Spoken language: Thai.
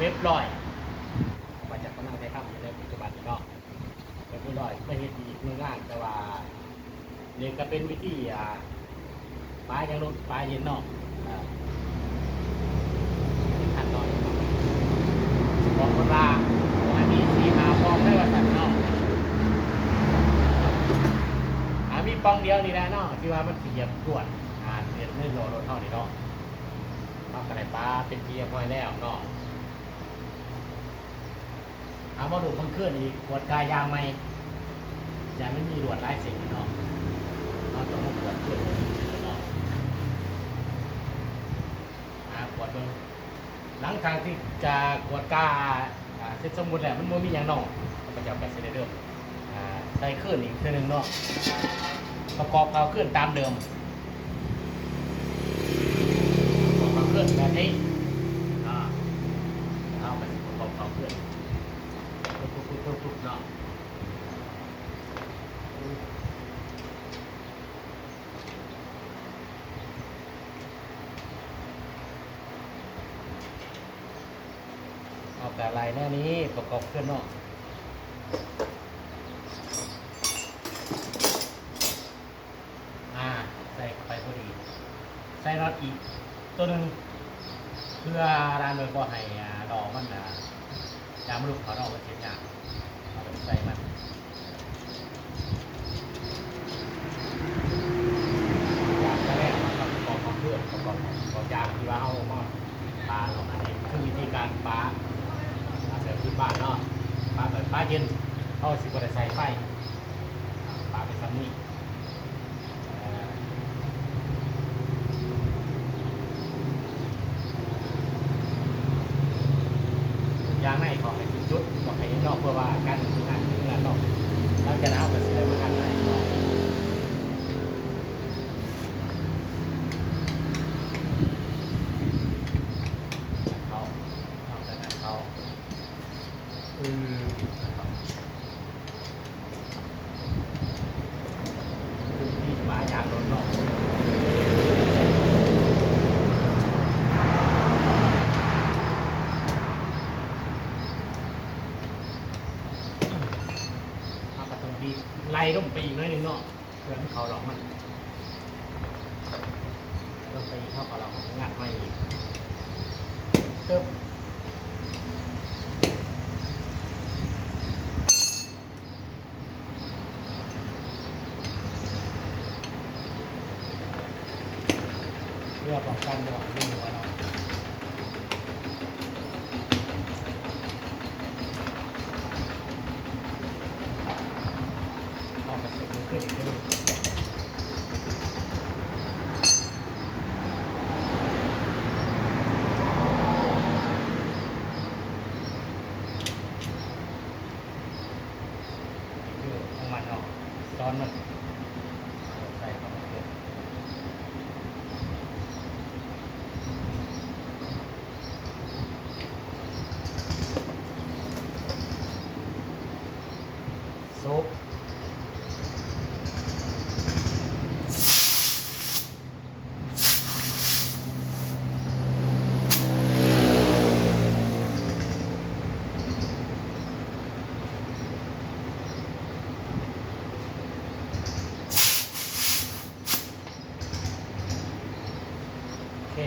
เร้อยมาจากกำลังใช้ทำอยู่ในปัจจุบันนี้ก็เป็นที่ร้อยไม่เห็นอีกหนึ่งงานแต่ว่าเนี่ยก็เป็นวิธีอ่าปลายยังลดปลายเย็นเนอกอ่าขั้นตอนบอกคนว่าวันนี้สีหาฟองได้ว่าสั่นเนอกอามีปองเดียวนี่แหละเนาะที่ว่ามันเสียบตรวจอ่าเสียบเนื้อโลรถเท่านี้เนาะเอากระไรปลาเป็นเพียงพอยแล้วเนาะ เอามาดูมันเคลื่อนอีกขวดกายยางไหมยางไม่มีรวดลายสิ่งเนาะเราต้องมาขวดเคลื่อนเนาะอ่าขวดเบิ่งหลังจากที่จะขวดกาอ่าเสร็จสมบูรณ์แล้วมันมัมีอย่างนอกเราก็จะเอาไปเสร็จเดิมอ่าใส่เคลื่อนอีกเท่านึงเนาะประกอบเอาเคลื่อนตามเดิมประกอบเครื่องแบบนี้อ่าเอาไปประกอบเขาเครื่องทุบทุบทุบทุบเนาะ อาแต่ลายแน่นี้ประกอบเครื่องนาะอ่าใส่เข้าไปพอดี ใส่น็อตอีกตัวหนึ่งเพื่อร้านโดยบ่ให้ดอกมันอะยามลูกเขาดอกมันเสียยากเอาไปใส่มันยางแรกมันกับประกอบของเพื่อนประกอบประกอบยางที่ว่าเอามาปลาเราอันนี้คือวิธีการปาปลาแบบที่บ้านเนาะปลาแบบปลา เย็นเขาสิบกระใส่ไฟปลาไปซ้ำนี่ยางในของในจุดบอกให้นอกเพื่อว่าการทำงานที่งานนอกแล้วจะเอาไปเสียมาทางไหนเขาเอาแต่นั้นเขา อืมคือที่มายางรถนอกเอากระตรงดีไล่ลงไปอีกน้อยหนึงเนาะเพื่อให้เขาหลอกมันลงไปอีกเข้าเขาหลอกงัดมาอีกเติม พื่อป้องกันระหว่างวิ่งหัวเราเอากระสุนขึ้นอีกนิดนึงคือของมันออกซ้อนมันใส่เข้าไปเลย ซุปโอเค